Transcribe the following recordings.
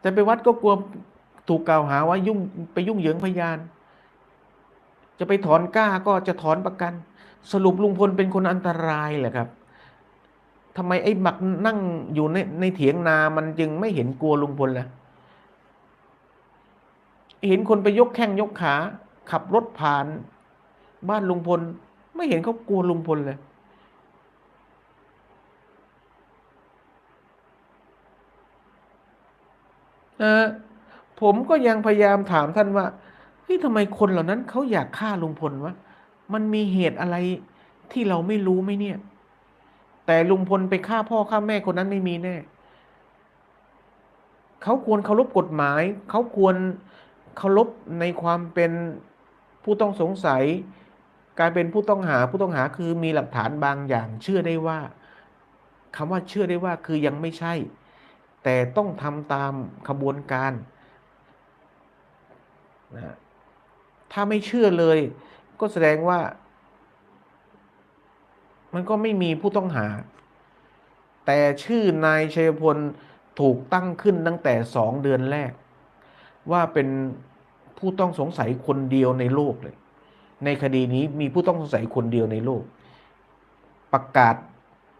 แต่ไปวัดก็กลัวถูกกล่าวหาว่ายุ่งไปยุ่งเหยิงพยาน จะไปถอนกล้าก็จะถอนประกัน สรุปลุงพลเป็นคนอันตรายแหละครับทำไมไอ้หมักนั่งอยู่ในในเถียงนามันจึงไม่เห็นกลัวลุงพลล่ะเห็นคนไปยกแข้งยกขา ขับรถผ่าน บ้านลุงพล ไม่เห็นเขากลัวลุงพลเลย ผมก็ยังพยายามถามท่านว่าเฮ้ยทำไมคนเหล่านั้นเขาอยากฆ่าลุงพลวะมันมีเหตุอะไรที่เราไม่รู้ไหมเนี่ย แต่ลุงพลไปฆ่าพ่อฆ่าแม่คนนั้นไม่มีแน่เขาควรเคารพกฎหมาย เขาควรเคารพในความเป็นผู้ต้องสงสัย กายเป็นผู้ต้องหาผู้ต้องหาคือมีหลักฐานบางอย่าง เชื่อได้ว่าคำว่าเชื่อได้ว่าคือยังไม่ใช่ แต่ต้องทำตามขบวนการนะถ้าไม่เชื่อเลย ก็แสดงว่า มันก็ไม่มีผู้ต้องหา แต่ชื่อนายชัยพลถูกตั้งขึ้นตั้งแต่สองเดือนแรก ว่าเป็นผู้ต้องสงสัยคนเดียวในโลกเลย ในคดีนี้มีผู้ต้องสงสัยคนเดียวในโลก ประกาศ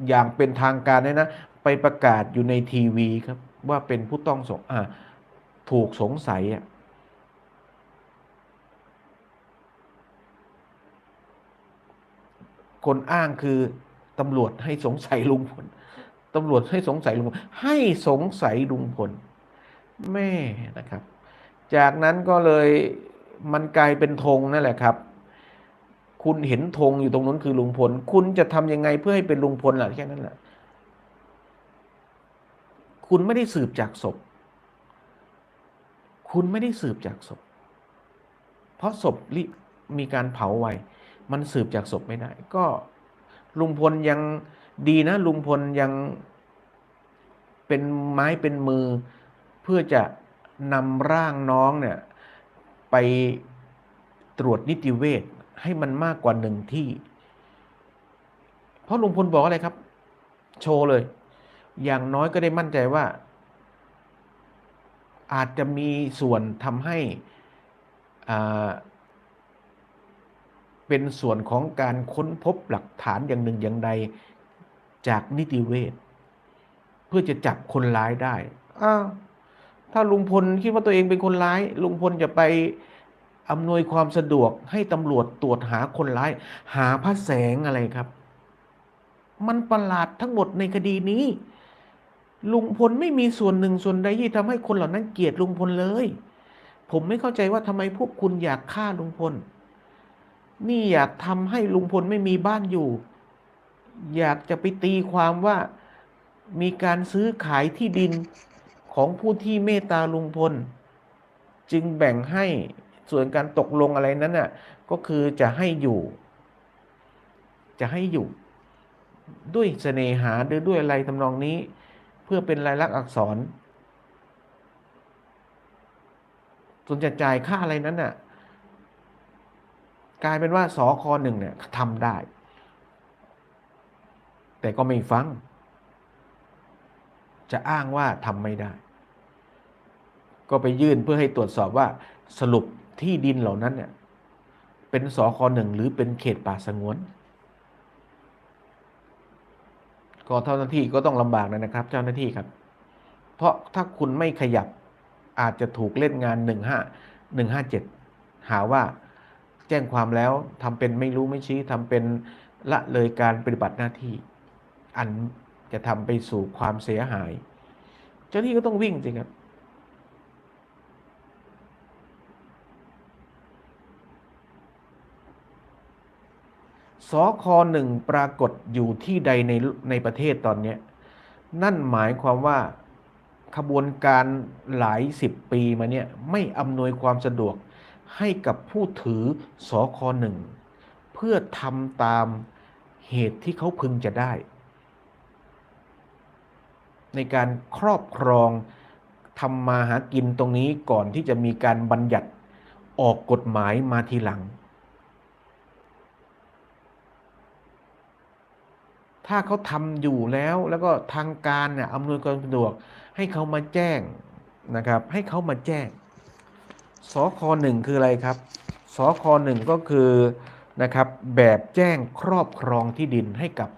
อย่างเป็นทางการเลยนะ ไปประกาศอยู่ในทีวีครับ ว่าเป็นผู้ต้องสงอถูกสงสัยอะคนอ้างคือตำรวจให้สงสัยลุงพลตำรวจให้สงสัยลุงพลให้สงสัยลุงพลแม่นะครับ จากนั้นก็เลยมันกลายเป็นธงนั่นแหละครับ คุณเห็นธงอยู่ตรงนั้นคือลุงพล คุณจะทำยังไงเพื่อให้เป็นลุงพลล่ะแค่นั้นแหละ คุณไม่ได้สืบจากศพ คุณไม่ได้สืบจากศพ เพราะศพมีการเผาไว มันสืบจากศพไม่ได้ ก็ลุงพลยังดีนะ ลุงพลยังเป็นไม้เป็นมือ เพื่อจะนำร่างน้องเนี่ยไปตรวจนิติเวชให้มันมากกว่าหนึ่งที่ เพราะลุงพลบอกอะไรครับ โชว์เลย อย่างน้อยก็ได้มั่นใจว่า อาจจะมีส่วนทำให้อ่าเป็นส่วนของการค้นพบหลักฐานอย่างหนึ่งอย่างใดจากนิติเวชเพื่อจะจับคนร้ายได้อ้าวถ้าลุงพลคิดว่าตัวเองเป็นคนร้าย ลุงพลจะไปอำนวยความสะดวกให้ตำรวจตรวจหาคนร้าย หาพระแสงอะไรครับ มันประหลาดทั้งหมดในคดีนี้ ลุงพลไม่มีส่วนหนึ่งส่วนใดที่ทำให้คนเหล่านั้นเกลียดลุงพลเลย ผมไม่เข้าใจว่าทำไมพวกคุณอยากฆ่าลุงพล นี่อยากทำให้ลุงพลไม่มีบ้านอยู่ อยากจะไปตีความว่ามีการซื้อขายที่ดินของผู้ที่เมตตาลุงพล จึงแบ่งให้ส่วนการตกลงอะไรนั้นน่ะก็คือจะให้อยู่ จะให้อยู่ ด้วยเสน่หาหรือด้วยอะไรทำนองนี้ พื่อเป็นลายลักษณ์อักษรส่วนจะจ่ายค่าอะไรนั้นน่ะ กลายเป็นว่าสอคอหนึ่งเนี่ยทำได้ แต่ก็ไม่ฟัง จะอ้างว่าทำไม่ได้ ก็ไปยื่นเพื่อให้ตรวจสอบว่าสรุปที่ดินเหล่านั้นเนี่ยเป็นสอคอหนึ่งหรือเป็นเขตป่าสงวน ก็เจ้าหน้าที่ก็ต้องลำบากนะครับ เจ้าหน้าที่ครับ เพราะถ้าคุณไม่ขยับอาจจะถูกเล่นงาน 15 157 หาว่าแจ้งความแล้วทำเป็นไม่รู้ไม่ชี้ทำเป็นละเลยการปฏิบัติหน้าที่ อันจะทำไปสู่ความเสียหาย เจ้าหน้าที่ก็ต้องวิ่งสิครับ สคหนึ่งปรากฏอยู่ที่ใดในในประเทศตอนนี้ นั่นหมายความว่าขบวนการหลายสิบปีมาเนี่ยไม่อำนวยความสะดวกให้กับผู้ถือสคหนึ่งเพื่อทำตามเหตุที่เขาพึงจะได้ ในการครอบครองทำมาหากินตรงนี้ก่อนที่จะมีการบัญญัติออกกฎหมายมาทีหลัง ถ้าเขาทำอยู่แล้ว แล้วก็ทางการเนี่ยอำนวยความสะดวก ให้เขามาแจ้งนะครับ ให้เขามาแจ้งสคหนึ่งคืออะไรครับสคหนึ่งก็คือนะครับแบบแจ้งครอบครองที่ดินให้กับ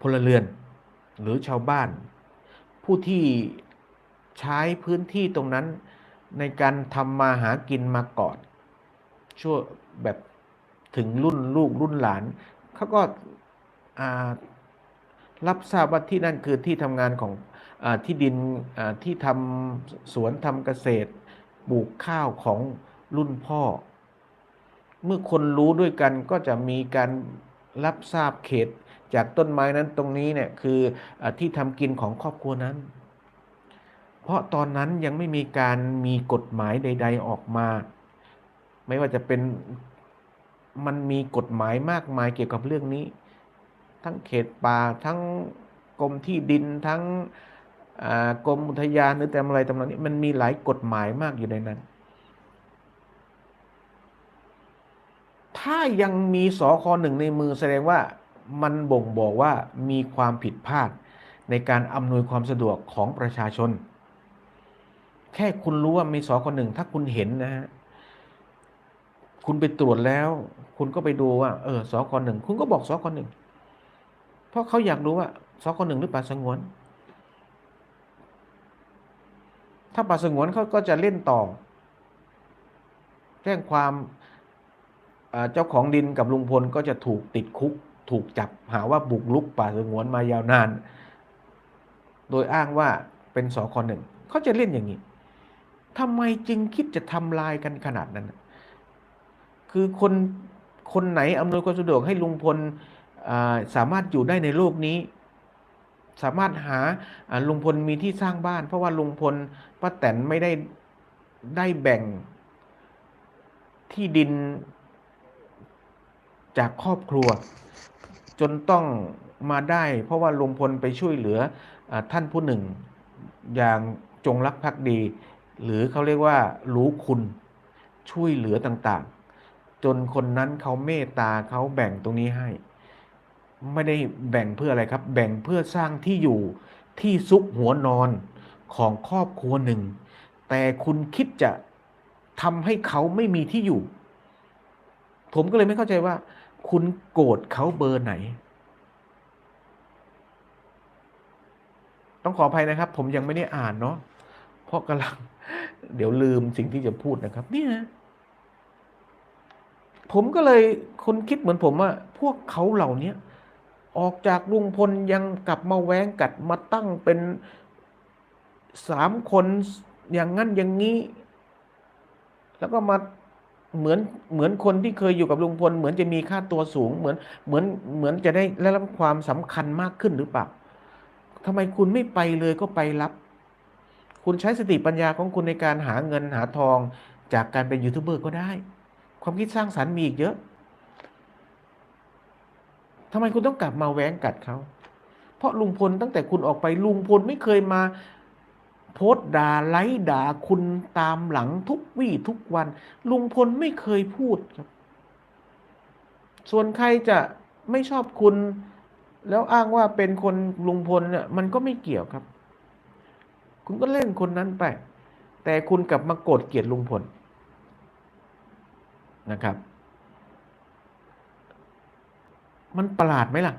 พลเรือน หรือชาวบ้าน ผู้ที่ใช้พื้นที่ตรงนั้นในการทำมาหากินมาก่อนช่วแบบถึงรุ่นลูกรุ่นหลานเขาก็ รับทราบว่าที่นั่นคือที่ทำงานของอที่ดินที่ทำสวนทำเกษตรปลูกข้าวของรุ่นพ่อ เมื่อคนรู้ด้วยกันก็จะมีการรับทราบเขตจากต้นไม้นั้นตรงนี้เนี่ยคืออที่ทำกินของครอบครัวนั้น เพราะตอนนั้นยังไม่มีการมีกฎหมายใด ๆออกมา ไม่ว่าจะเป็นมันมีกฎหมายมากมายเกี่ยวกับเรื่องนี้ ทั้งเขตป่าทั้งกรมที่ดินทั้งกรมอุทยานหรือแต่อะไรตำนองนี้มันมีหลายกฎหมายมากอยู่ในนั้น ถ้ายังมีสคหนึ่งในมือแสดงว่ามันบ่งบอกว่ามีความผิดพลาดในการอำนวยความสะดวกของประชาชน แค่คุณรู้ว่ามีสคหนึ่งถ้าคุณเห็นนะฮะคุณไปตรวจแล้ว คุณก็ไปดูว่าเออสคหนึ่งคุณก็บอกสคหนึ่ง เพราะเขาอยากรู้ว่าสคหนึ่งหรือป่าสงวน ถ้าป่าสงวนเขาก็จะเล่นต่อ แจ้งความเจ้าของดินกับลุงพลก็จะถูกติดคุก ถูกจับหาว่าบุกลุกป่าสงวนมายาวนาน โดยอ้างว่าเป็นสคหนึ่งเขาจะเล่นอย่างนี้ทำไมจึงคิดจะทำลายกันขนาดนั้น คือคนคนไหนอำนวยความสะดวกให้ลุงพล สามารถอยู่ได้ในโลกนี้ สามารถหาลุงพลมีที่สร้างบ้าน เพราะว่าลุงพลป้าแตนไม่ได้ได้แบ่งที่ดินจากครอบครัว จนต้องมาได้ เพราะว่าลุงพลไปช่วยเหลืออท่านผู้หนึ่ง อย่างจงรักภักดี หรือเขาเรียกว่ารู้คุณช่วยเหลือต่างๆ จนคนนั้นเขาเมตตาเขาแบ่งตรงนี้ให้ ไม่ได้แบ่งเพื่ออะไรครับ แบ่งเพื่อสร้างที่อยู่ที่ซุกหัวนอนของครอบครัวหนึ่ง แต่คุณคิดจะทำให้เขาไม่มีที่อยู่ ผมก็เลยไม่เข้าใจว่า คุณโกรธเขาเบอร์ไหน ต้องขออภัยนะครับ ผมยังไม่ได้อ่านเนาะเพราะกำลัง เดี๋ยวลืมสิ่งที่จะพูดนะครับ เนี่ยผมก็เลยคนคิดเหมือนผมว่า พวกเขาเหล่านี้ ออกจากลุงพลยังกลับมาแว้งกัดมาตั้งเป็นสามคนอย่างนั้นอย่างนี้ แล้วก็มาเหมือนเหมือนคนที่เคยอยู่กับลุงพล เหมือนจะมีค่าตัวสูง เหมือนเหมือนเหมือนจะได้ได้รับความสำคัญมากขึ้นหรือเปล่าทำไมคุณไม่ไปเลยก็ไปรับ คุณใช้สติปัญญาของคุณในการหาเงินหาทองจากการเป็นยูทูบเบอร์ก็ได้ ความคิดสร้างสรรค์มีอีกเยอะ ทำไมคุณต้องกลับมาแว้งกัดเขา เพราะลุงพลตั้งแต่คุณออกไปลุงพลไม่เคยมา โพสด่าไล่ด่าคุณตามหลังทุกวี่ทุกวัน ลุงพลไม่เคยพูดครับ ส่วนใครจะไม่ชอบคุณ แล้วอ้างว่าเป็นคนลุงพลเนี่ยมันก็ไม่เกี่ยวครับ คุณก็เล่นคนนั้นไป แต่คุณกลับมาโกรธเกลียดลุงพลนะครับ มันประหลาดไหมล่ะ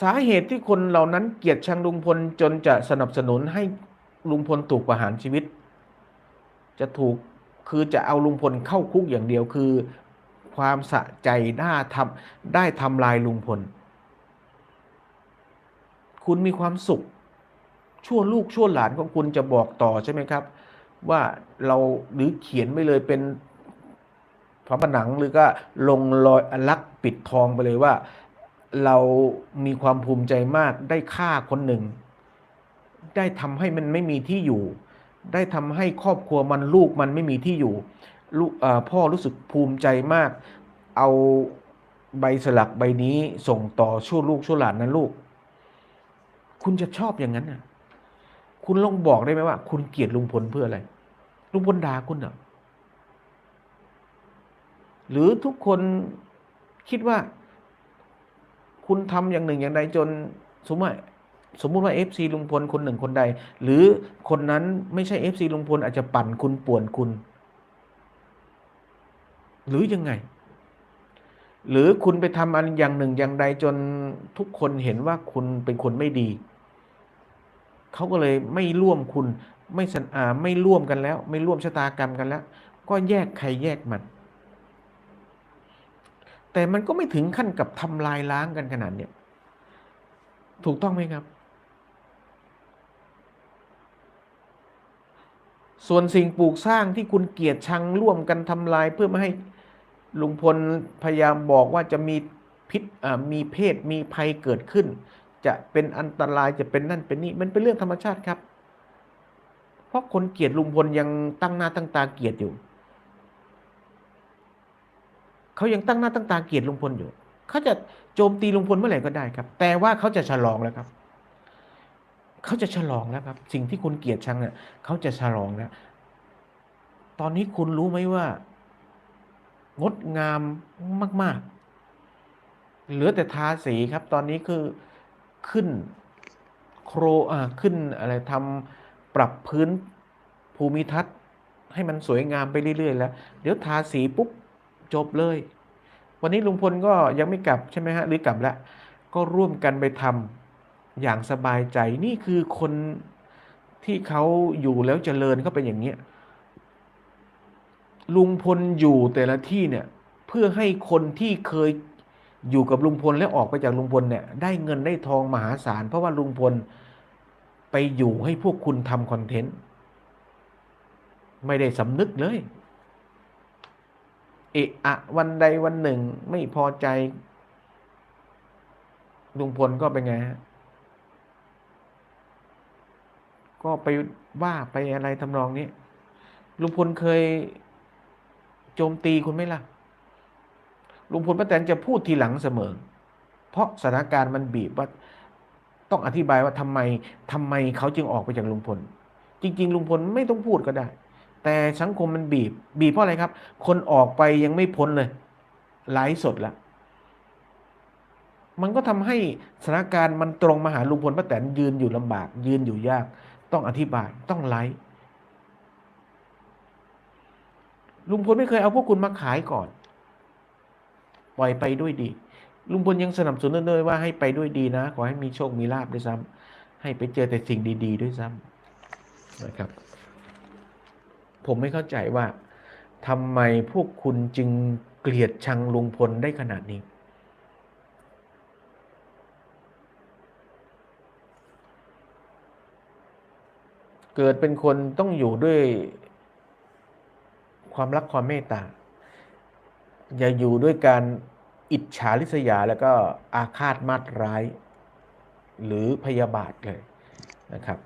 สาเหตุที่คนเหล่านั้นเกลียดชังลุงพลจนจะสนับสนุนให้ลุงพลถูกประหารชีวิต จะถูกคือจะเอาลุงพลเข้าคุกอย่างเดียวคือ ความสะใจน่าทำได้ทำลายลุงพล คุณมีความสุขชั่วลูกชั่วหลานของคุณจะบอกต่อใช่ไหมครับ ว่าเราหรือเขียนไปเลยเป็นฝาผนังหรือก็ลงรอยอลักษ์ปิดทองไปเลยว่า เรามีความภูมิใจมากได้ฆ่าคนหนึ่ง ได้ทำให้มันไม่มีที่อยู่ ได้ทำให้ครอบครัวมันลูกมันไม่มีที่อยู่ลูกพ่อรู้สึกภูมิใจมาก เอาใบสลักใบนี้ส่งต่อชั่วลูกชั่วหลานนะลูก คุณจะชอบอย่างนั้นน่ะ คุณลองบอกได้ไหมว่า คุณเกลียดลุงพลเพื่ออะไร ลุงพลด่าคุณเหรอหรือทุกคนคิดว่า คุณทำอย่างหนึ่งอย่างใดจน สมมติว่าสมมุติว่าเอฟซีลุงพลคนหนึ่งคนใด หรือคนนั้นไม่ใช่เอฟซีลุงพลอาจจะปั่นคุณป่วนคุณ หรือยังไง หรือคุณไปทำอันอย่างหนึ่งอย่างใดจนทุกคนเห็นว่าคุณเป็นคนไม่ดี เขาก็เลยไม่ร่วมคุณไม่สันอาไม่ร่วมกันแล้ว ไม่ร่วมชะตากรรมกันแล้ว ก็แยกใครแยกมัน แต่มันก็ไม่ถึงขั้นกับทำลายล้างกันขนาดเนี้ยถูกต้องไหมครับ ส่วนสิ่งปลูกสร้างที่คุณเกลียดชังร่วมกันทำลายเพื่อไม่ให้ลุงพลพยายามบอกว่าจะมีพิษอ่ามีเพศมีภัยเกิดขึ้น จะเป็นอันตรายจะเป็นนั่นเป็นนี่มันเป็นเรื่องธรรมชาติครับ เพราะคนเกลียดลุงพลยังตั้งหน้าตั้งตาเกลียดอยู่เขายังตั้งหน้าตั้งตาเกลียดลุงพลอยู่เขาจะโจมตีลุงพลเมื่อไหร่ก็ได้ครับ แต่ว่าเขาจะฉลองแล้วครับเขาจะฉลองแล้วครับ สิ่งที่คุณเกลียดชังเนี่ยเขาจะฉลองแล้วตอนนี้คุณรู้ไหมว่า งดงามมาก ๆ เหลือแต่ทาสีครับ ตอนนี้คือ ขึ้นโครอ่าขึ้นอะไรทำปรับพื้นภูมิทัศน์ให้มันสวยงามไปเรื่อย ๆ แล้ว เดี๋ยวทาสีปุ๊บจบเลย วันนี้ลุงพลก็ยังไม่กลับใช่ไหมฮะหรือกลับแล้ว ก็ร่วมกันไปทำอย่างสบายใจนี่คือคนที่เขาอยู่แล้วเจริญเขาเป็นอย่างเนี้ยลุงพลอยู่แต่ละที่เนี่ยเพื่อให้คนที่เคย อยู่กับลุงพลแล้วออกไปจากลุงพลเนี่ยได้เงินได้ทองมหาศาล เพราะว่าลุงพลไปอยู่ให้พวกคุณทำคอนเทนต์ไม่ได้สำนึกเลย เอะอะวันใดวันหนึ่งไม่พอใจ ลุงพลก็เป็นไงฮะก็ไปว่าไปอะไรทำนองนี้ลุงพลเคยโจมตีคุณไหมล่ะ ลุงพลป้าแตนจะพูดทีหลังเสมอ เพราะสถานการณ์มันบีบว่าต้องอธิบายว่าทำไมทำไมเขาจึงออกไปจากลุงพล จริง ๆ ลุงพลไม่ต้องพูดก็ได้ แต่สังคมมันบีบ บีบเพราะอะไรครับ คนออกไปยังไม่พ้นเลยไลฟ์สดแล้วมันก็ทำให้สถานการณ์มันตรงมาหาลุงพลป้าแตนยืนอยู่ลำบาก ยืนอยู่ยาก ต้องอธิบายต้องไลฟ์ลุงพลไม่เคยเอาพวกคุณมาขายก่อน ปล่อยไปด้วยดี ลุงพลยังสนับสนุนด้วยว่าให้ไปด้วยดีนะ ขอให้มีโชคมีลาบด้วยซ้ำให้ไปเจอแต่สิ่งดี ๆ ด้วยซ้ำนะครับ ผมไม่เข้าใจว่าทำไมพวกคุณจึงเกลียดชังลุงพลได้ขนาดนี้ เกิดเป็นคนต้องอยู่ด้วยความรักความเมตตา อย่าอยู่ด้วยการอิจฉาริษยาแล้วก็อาฆาตมาตร้าย หรือพยาบาทเลยนะครับ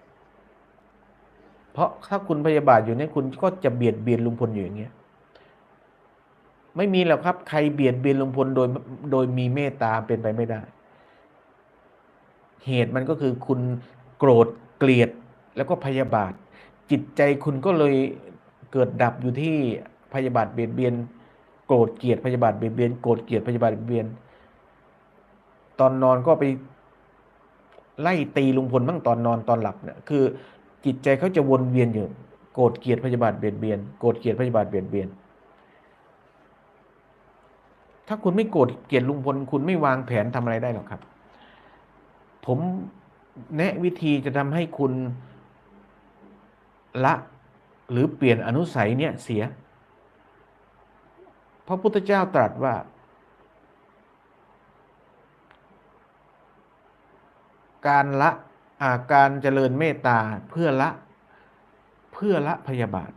เพราะถ้าคุณพยาบาทอยู่เนี่ยคุณก็จะเบียดเบียนลุงพลอยู่อย่างเงี้ยไม่มีหรอกครับใครเบียดเบียนลุงพลโดยโดยมีเมตตาเป็นไปไม่ได้ เหตุมันก็คือคุณโกรธเกลียดแล้วก็พยาบาท จิตใจคุณก็เลยเกิดดับอยู่ที่พยาบาทเบียดเบียน โกรธเกลียดพยาบาทเบียดเบียนโกรธเกลียดพยาบาทเบียดเบียน ตอนนอนก็ไปไล่ตีลุงพลบ้างตอนนอนตอนหลับเนี่ยคือ จิตใจเขาจะวนเวียนอยู่โกรธเกลียดพยาบาทเบียดเบียนโกรธเกลียดพยาบาทเบียดเบียน ถ้าคุณไม่โกรธเกลียดลุงพลคุณไม่วางแผนทำอะไรได้หรอกครับ ผมแนะวิธีจะทำให้คุณละหรือเปลี่ยนอนุสัยเนี่ยเสีย พระพุทธเจ้าตรัสว่า การละอาการเจริญเมตตาเพื่อละเพื่อละพยาบาท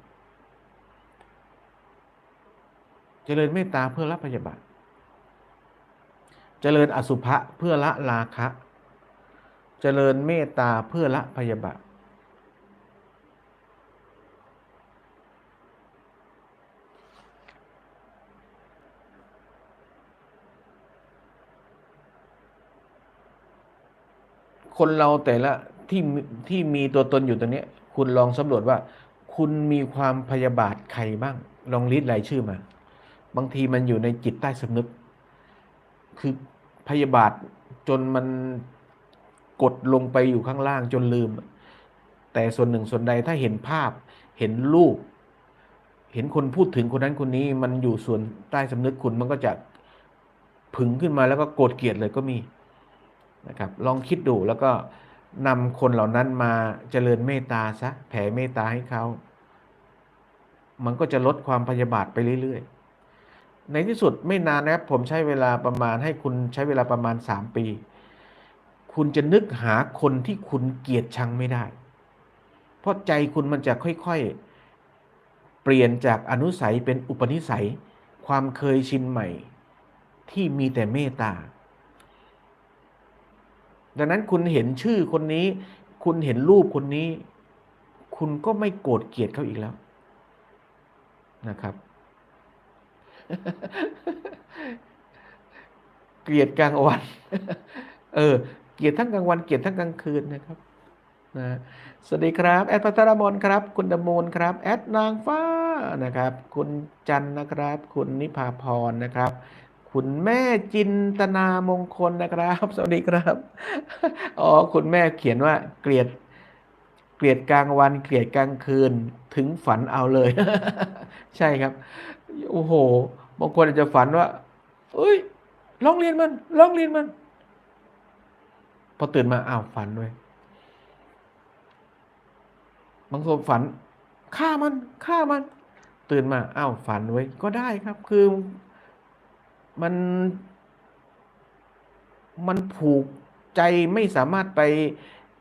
เจริญเมตตาเพื่อละพยาบาท เจริญอสุภะเพื่อละราคะ เจริญเมตตาเพื่อละพยาบาท คนเราแต่ละที่ที่มีตัวตนอยู่ตัวเนี้คุณลองสำรวจว่า คุณมีความพยาบาทใครบ้าง ลองลิสต์รายชื่อมา บางทีมันอยู่ในจิตใต้สำนึก คือพยาบาทจนมันกดลงไปอยู่ข้างล่างจนลืม แต่ส่วนหนึ่งส่วนใดถ้าเห็นภาพ เห็นรูป เห็นคนพูดถึงคนนั้นคนนี้ มันอยู่ส่วนใต้สำนึกคุณมันก็จะผึ่งขึ้นมาแล้วก็โกรธเกลียดเลยก็มี นะครับลองคิดดูแล้วก็นำคนเหล่านั้นมาเจริญเมตตาซะแผ่เมตตาให้เขามันก็จะลดความพยาบาทไปเรื่อยๆ ในที่สุดไม่นานนะครับ ผมใช้เวลาประมาณให้คุณใช้เวลาประมาณ 3 ปี คุณจะนึกหาคนที่คุณเกลียดชังไม่ได้ เพราะใจคุณมันจะค่อยๆ เปลี่ยนจากอนุสัยเป็นอุปนิสัย ความเคยชินใหม่ ที่มีแต่เมตตา ดังนั้นคุณเห็นชื่อคนนี้ คุณเห็นรูปคนนี้ คุณก็ไม่โกรธเกลียดเขาอีกแล้วนะครับ เกลียดกลางวัน เออ เกลียดทั้งกลางวัน เกลียดทั้งกลางคืนนะครับนะสวัสดีครับ แอดพัทรมนครับ คุณดมนครับ แอดนางฟ้านะครับ คุณจันนะครับ คุณนิพาพรนะครับ คุณแม่จินตนามงคลนะครับ สวัสดีครับ อ๋อ คุณแม่เขียนว่า เกลียด เกลียดกลางวัน เกลียดกลางคืน ถึงฝันเอาเลย ใช่ครับ โอ้โห บางคนอาจจะฝันว่า เอ้ยลองเรียนมันลองเรียนมัน พอตื่นมา อ้าว ฝันด้วย บางคนฝัน ฆ่ามัน ฆ่ามัน ตื่นมา อ้าว ฝันไว้ ก็ได้ครับ คือ มัน มันผูกใจไม่สามารถไป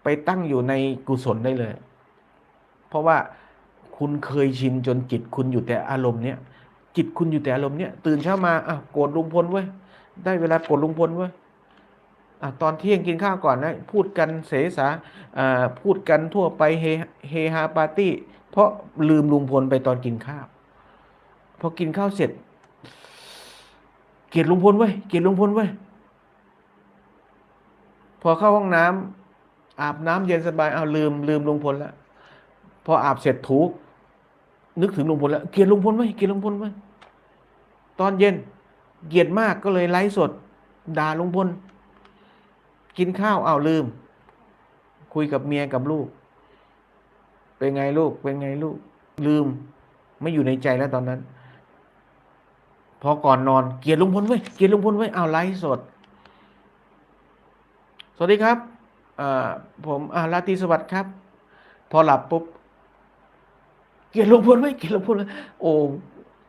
ไปตั้งอยู่ในกุศลได้เลย เพราะว่าคุณเคยชินจนจิตคุณอยู่แต่อารมณ์เนี้ยจิตคุณอยู่แต่อารมณ์เนี้ยตื่นเช้ามาอ้าวโกรธลุงพลเว้ยได้เวลาโกรธลุงพลเว้ยอะตอนเที่ยงกินข้าวก่อนนะพูดกันเสสาอ่าพูดกันทั่วไปเฮเฮฮาปาร์ตี้ เพราะลืมลุงพลไปตอนกินข้าวพอกินข้าวเสร็จ เกลียดลุงพลเว้ยเกลียดลุงพลเว้ยพอเข้าห้องน้ำอาบน้ำเย็นสบายเอาลืมลืมลุงพลแล้วพออาบเสร็จถูนึกถึงลุงพลแล้วเกลียดลุงพลเว้ยเกลียดลุงพลเว้ยตอนเย็นเกลียดมากก็เลยไลฟ์สดด่าลุงพลกินข้าวอ้าวลืม คุยกับเมียกับลูก เป็นไงลูก เป็นไงลูก ลืม ไม่อยู่ในใจแล้วตอนนั้น พอก่อนนอนเกลียดลุงพลเว้เกลียดลุงพลเว้ยอ้าไลฟ์สด สวัสดีครับผมอาราตีสวัสดิ์ครับ พอหลับปุ๊บเกลียดลุงพลไหมเกลียดลุงพลเลยโอ้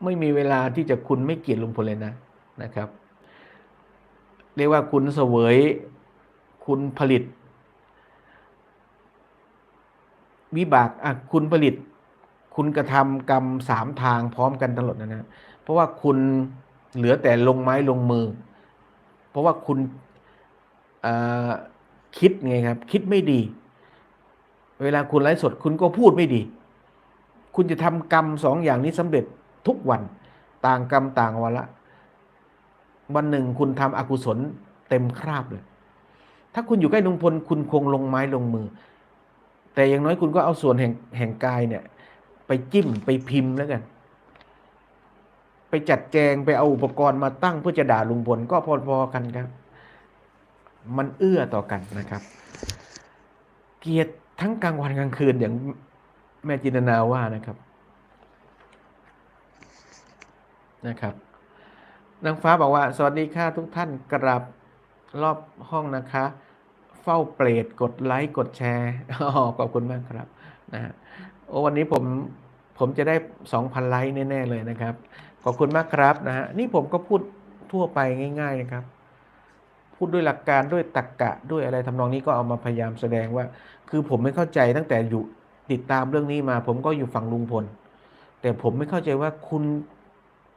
ไม่มีเวลาที่จะคุณไม่เกลียดลุงพลเลยนะนะครับ เรียกว่าคุณเสวย คุณผลิต วิบากอะคุณผลิต คุณกระทำกรรมสามทางพร้อมกันตลอดนะนะ ราะว่าคุณเหลือแต่ลงไม้ลงมือ เพราะว่าคุณคิดไงครับ คิดไม่ดี เวลาคุณไลฟ์สดคุณก็พูดไม่ดี คุณจะทำกรรมสองอย่างนี้สำเร็จทุกวันต่างกรรมต่างวาระวันหนึ่งคุณทำอกุศลเต็มคราบเลย ถ้าคุณอยู่ใกล้ลุงพลคุณคงลงไม้ลงมือ แต่อย่างน้อยคุณก็เอาส่วนแห่งแห่งกายเนี่ย ไปจิ้มไปพิมพ์แล้วกัน ไปจัดแจงไปเอาอุปกรณ์มาตั้งเพื่อจะด่าลุงพลก็พอๆกันครับ มันเอื้อต่อกันนะครับ เกียดทั้งกลางวันกลางคืนอย่างแม่จินนาว่านะครับนะครับนางฟ้าบอกว่า สวัสดีค่ะทุกท่านกราบรอบห้องนะคะ เฝ้าเปรตกดไลค์กดแชร์อ๋อขอบคุณมากครับนะโอ้วันนี้ผม ผมจะได้ 2,000 ไลค์แน่ๆเลยนะครับ ขอบคุณมากครับนะฮะนี่ผมก็พูดทั่วไปง่าย ๆนะครับ พูดด้วยหลักการด้วยตรรกกะด้วยอะไรทำนองนี้ก็เอามาพยายามแสดงว่า คือผมไม่เข้าใจตั้งแต่อยู่ติดตามเรื่องนี้มา ผมก็อยู่ฝั่งลุงพล แต่ผมไม่เข้าใจว่าคุณ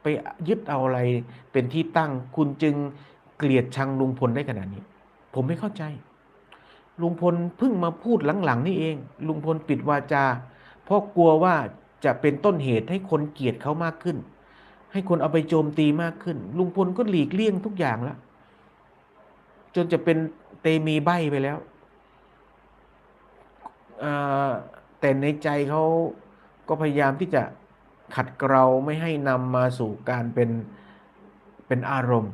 ไปยึดเอาอะไรเป็นที่ตั้ง คุณจึงเกลียดชังลุงพลได้ขนาดนี้ ผมไม่เข้าใจ ลุงพลเพิ่งมาพูดหลังๆนี่เอง ลุงพลปิดวาจาเพราะกลัวว่า จะเป็นต้นเหตุให้คนเกลียดเขามากขึ้น ให้คนเอาไปโจมตีมากขึ้น ลุงพลก็หลีกเลี่ยงทุกอย่างแล้ว จนจะเป็นเตมีใบไปแล้ว แต่ในใจเขาก็พยายามที่จะขัดเกลาไม่ให้นำมาสู่การเป็นเป็นอารมณ์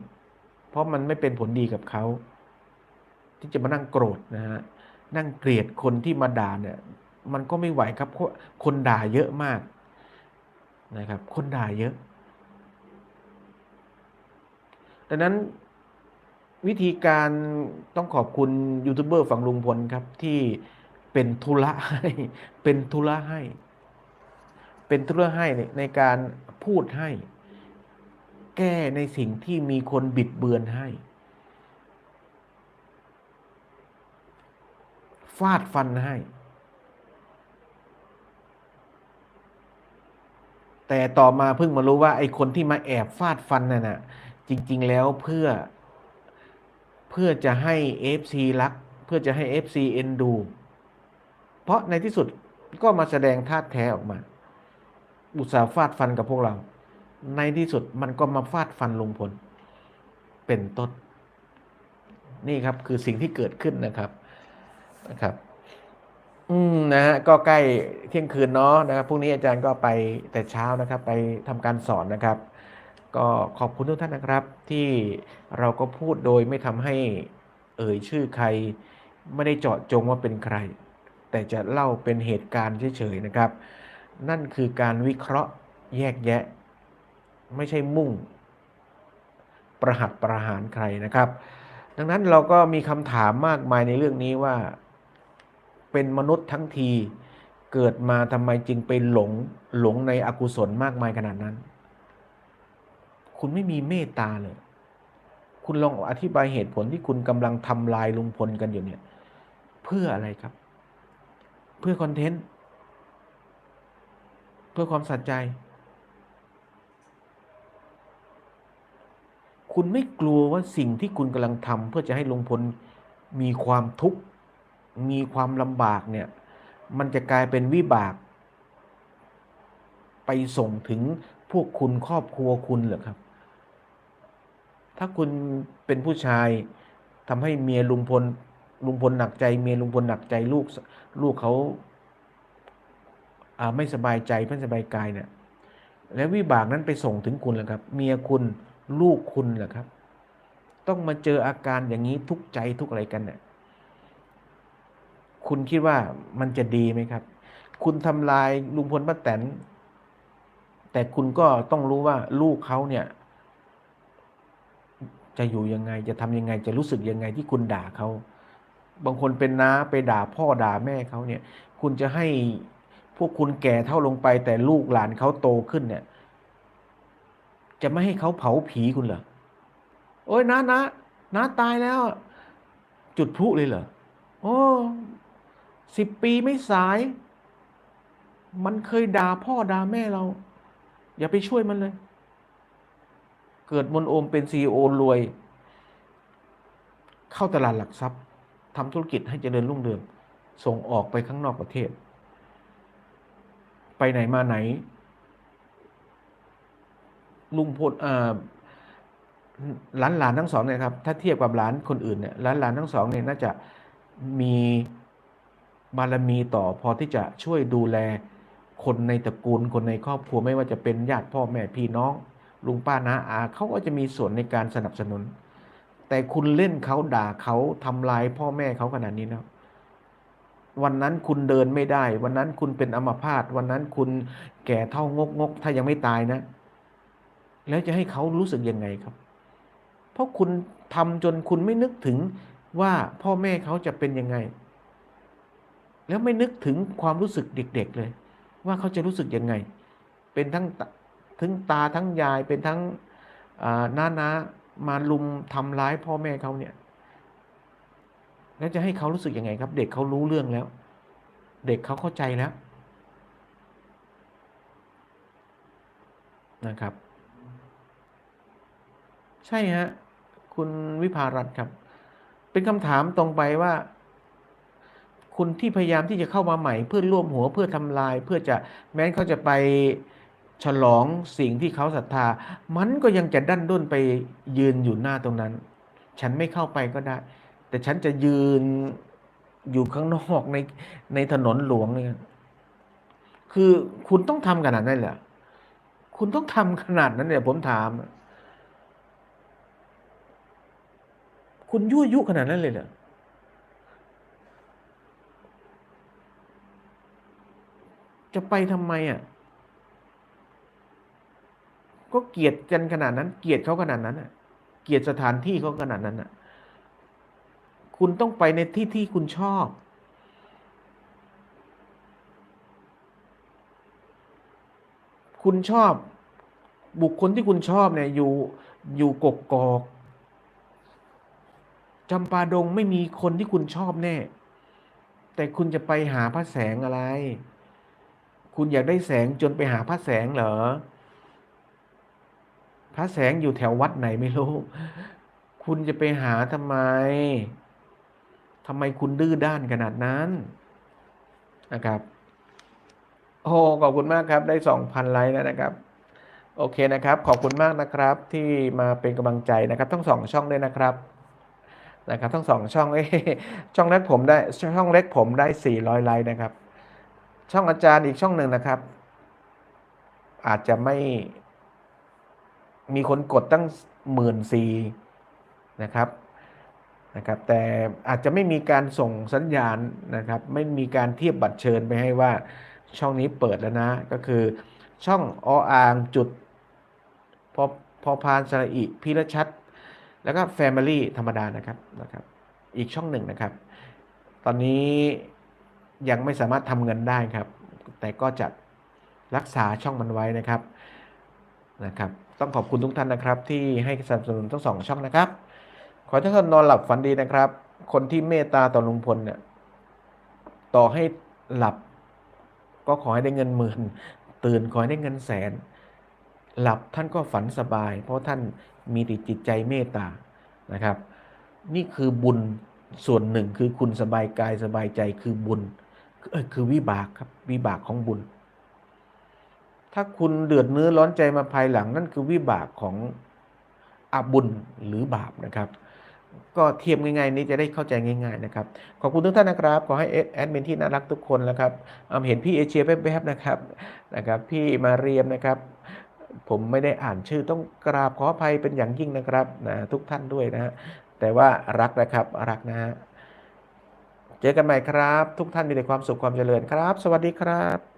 เพราะมันไม่เป็นผลดีกับเขา ที่จะมานั่งโกรธนะฮะนั่งเกลียดคนที่มาด่าเนี่ย มันก็ไม่ไหวครับคนด่าเยอะมากนะครับ คนด่าเยอะ ดังนั้นวิธีการต้องขอบคุณยูทูบเบอร์ฝั่งลุงพลครับที่เป็นธุระให้เป็นธุระให้ เป็นธุระให้ในในการพูดให้ แก้ในสิ่งที่มีคนบิดเบือนให้ ฟาดฟันให้ แต่ต่อมาเพิ่งมารู้ว่าไอ้คนที่มาแอบฟาดฟันน่ะนะจริง ๆ แล้วเพื่อ เพื่อจะให้ FC รัก เพื่อจะให้ FC เอ็นดู เพราะในที่สุดก็มาแสดงท่าแท้ออกมา อุตสาห์ฟาดฟันกับพวกเรา ในที่สุดมันก็มาฟาดฟันลุงพล เป็นต้น นี่ครับคือสิ่งที่เกิดขึ้นนะครับนะครับ อืมนะฮะก็ใกล้เที่ยงคืนเนาะนะครับพรุ่งนี้อาจารย์ก็ไปแต่เช้านะครับ ไปทำการสอนนะครับ ก็ขอบคุณทุกท่านนะครับ ที่เราก็พูดโดยไม่ทำให้เอ่ยชื่อใคร ไม่ได้เจาะจงว่าเป็นใคร แต่จะเล่าเป็นเหตุการณ์เฉยๆนะครับ นั่นคือการวิเคราะห์แยกแยะ ไม่ใช่มุ่ง ประหัตประหารใครนะครับ ดังนั้นเราก็มีคำถามมากมายในเรื่องนี้ว่า เป็นมนุษย์ทั้งที เกิดมาทำไมจึงไปหลงหลงในอกุศลมากมายขนาดนั้น คุณไม่มีเมตตาเลย คุณลองอธิบายเหตุผลที่คุณกำลังทำลายลุงพลกันอยู่เนี่ย เพื่ออะไรครับ เพื่อคอนเทนต์ เพื่อความสัใจ คุณไม่กลัวว่าสิ่งที่คุณกำลังทำเพื่อจะให้ลุงพลมีความทุกข์ มีความลำบากเนี่ย มันจะกลายเป็นวิบาก ไปส่งถึงพวกคุณครอบครัวคุณเหรอครับ ถ้าคุณเป็นผู้ชายทำให้เมียลุงพลลุงพลหนักใจ เมียลุงพลหนักใจลูกลูกเขาไม่สบายใจไม่สบายกายเนี่ยแล้ววิบากนั้นไปส่งถึงคุณเหรอครับ เมียคุณลูกคุณเหรอครับ ต้องมาเจออาการอย่างนี้ทุกใจทุกอะไรกันเนี่ย คุณคิดว่ามันจะดีไหมครับ คุณทำลายลุงพลป้าแตน แต่คุณก็ต้องรู้ว่าลูกเขาเนี่ย จะอยู่ยังไง จะทำยังไง จะรู้สึกยังไงที่คุณด่าเขา บางคนเป็นน้าไปด่าพ่อด่าแม่เขาเนี่ย คุณจะให้พวกคุณแก่เท่าลงไป แต่ลูกหลานเขาโตขึ้นเนี่ย จะไม่ให้เขาเผาผีคุณเหรอ โอ้ยน้าน้าน้าตายแล้ว จุดพลุเลยเหรอ โอ้ สิบปีไม่สาย มันเคยด่าพ่อด่าแม่เรา อย่าไปช่วยมันเลย เกิดมนโอมเป็นซีโอรวย เข้าตลาดหลักทรัพย์ทำธุรกิจให้เจริญรุ่งเรือง ส่งออกไปข้างนอกประเทศ ไปไหนมาไหน ลุงพลอ่าหลานหลานทั้งสองเนี่ยครับ ถ้าเทียบกับหลานคนอื่นเนี่ยหลานหลานทั้งสองเนี่ยน่าจะมี บารมีต่อพอที่จะช่วยดูแลคนในตระกูลคนในครอบครัวไม่ว่าจะเป็นญาติพ่อแม่พี่น้อง ลุงป้าน้าอาเขาก็จะมีส่วนในการสนับสนุน แต่คุณเล่นเขาด่าเขาทำลายพ่อแม่เขาขนาดนี้แล้ววันนั้นคุณเดินไม่ได้ วันนั้นคุณเป็นอัมพาตวันนั้นคุณแก่เท่างกงกถ้ายังไม่ตายนะ แล้วจะให้เขารู้สึกยังไงครับ เพราะคุณทำจนคุณไม่นึกถึงว่าพ่อแม่เขาจะเป็นยังไง แล้วไม่นึกถึงความรู้สึกเด็ก ๆเลย ว่าเขาจะรู้สึกยังไง เป็นทั้งทั้งตาทั้งยายเป็นทั้งน้านามาลุมทำร้ายพ่อแม่เขาเนี่ยแล้วจะให้เขารู้สึกยังไงครับ เด็กเขารู้เรื่องแล้ว เด็กเขาเข้าใจแล้วนะครับ ใช่ฮะคุณวิภารัตครับ เป็นคำถามตรงไปว่า คุณที่พยายามที่จะเข้ามาใหม่ เพื่อร่วมหัวเพื่อทำลาย เพื่อจะแม้เขาจะไปฉลองสิ่งที่เขาศรัทธา มันก็ยังจะดันด้นไปยืนอยู่หน้าตรงนั้น ฉันไม่เข้าไปก็ได้ แต่ฉันจะยืนอยู่ข้างนอกในในถนนหลวงเนี่ยคือคุณต้องทำขนาดนั้นเหรอคุณต้องทำขนาดนั้นเนี่ยผมถาม คุณยั่วยุขนาดนั้นเลยเหรอ จะไปทำไมอะ ก็เกลียดกันขนาดนั้น เกลียดเขาขนาดนั้นอะ เกลียดสถานที่เขาขนาดนั้นอะ คุณต้องไปในที่ที่คุณชอบ คุณชอบ บุคคลที่คุณชอบเนี่ยอยู่อยู่กกกอกจำปาดงไม่มีคนที่คุณชอบแน่ แต่คุณจะไปหาพระแสงอะไร คุณอยากได้แสงจนไปหาพระแสงเหรอ พระแสงอยู่แถววัดไหนไม่รู้ คุณจะไปหาทำไมทำไมคุณดื้อด้านขนาดนั้นนะครับโอ้ขอบคุณมากครับ ได้สองพันไลค์แล้วนะครับ โอเคนะครับ ขอบคุณมากนะครับที่มาเป็นกำลังใจนะครับทั้งสองช่องด้วยนะครับนะครับทั้งสองช่องเอ้ช่องเล็กผมได้ช่องเล็กผมได้สี่ร้อยไลค์นะครับ ช่องอาจารย์อีกช่องหนึ่งนะครับ อาจจะไม่มีคนกดตั้งหมื่นสี่นะครับนะครับ แต่อาจจะไม่มีการส่งสัญญาณนะครับ ไม่มีการเทียบบัตรเชิญไปให้ว่าช่องนี้เปิดแล้วนะ ก็คือช่องออ่างจุดพอพอพานสระอิพิรชัด แล้วก็ Family ธรรมดานะครับนะครับ อีกช่องหนึ่งนะครับ ตอนนี้ ยังไม่สามารถทำเงินได้ครับ แต่ก็จะรักษาช่องมันไว้นะครับนะครับ ต้องขอบคุณทุกท่านนะครับ ที่ให้สนับสนุนทั้งสองช่องนะครับ ขอให้ทุกท่านนอนหลับฝันดีนะครับ คนที่เมตตาต่อลุงพลเนี่ยต่อให้หลับ ก็ขอให้ได้เงินหมื่น ตื่นขอให้ได้เงินแสน หลับท่านก็ฝันสบาย เพราะท่านมีจิตใจเมตตานะครับ นี่คือบุญส่วนหนึ่งคือคุณสบายกายสบายใจคือบุญ เออคือวิบากครับ วิบากของบุญ ถ้าคุณเดือดเนื้อร้อนใจมาภายหลัง นั่นคือวิบากของอาบุญหรือบาปนะครับ ก็เทียบง่ายๆ นี้จะได้เข้าใจง่าย ๆ นะครับ ขอบคุณทุกท่านนะครับ ขอให้แอดมินที่น่ารักทุกคนนะครับเห็นพี่เอเชียแป๊บๆนะครับนะครับ พี่มาเรียมนะครับผมไม่ได้อ่านชื่อต้องกราบขออภัยเป็นอย่างยิ่งนะครับนะทุกท่านด้วยนะฮะแต่ว่ารักนะครับรักนะฮะ เจอกันใหม่ครับ ทุกท่านมีแต่ความสุขความเจริญครับ สวัสดีครับ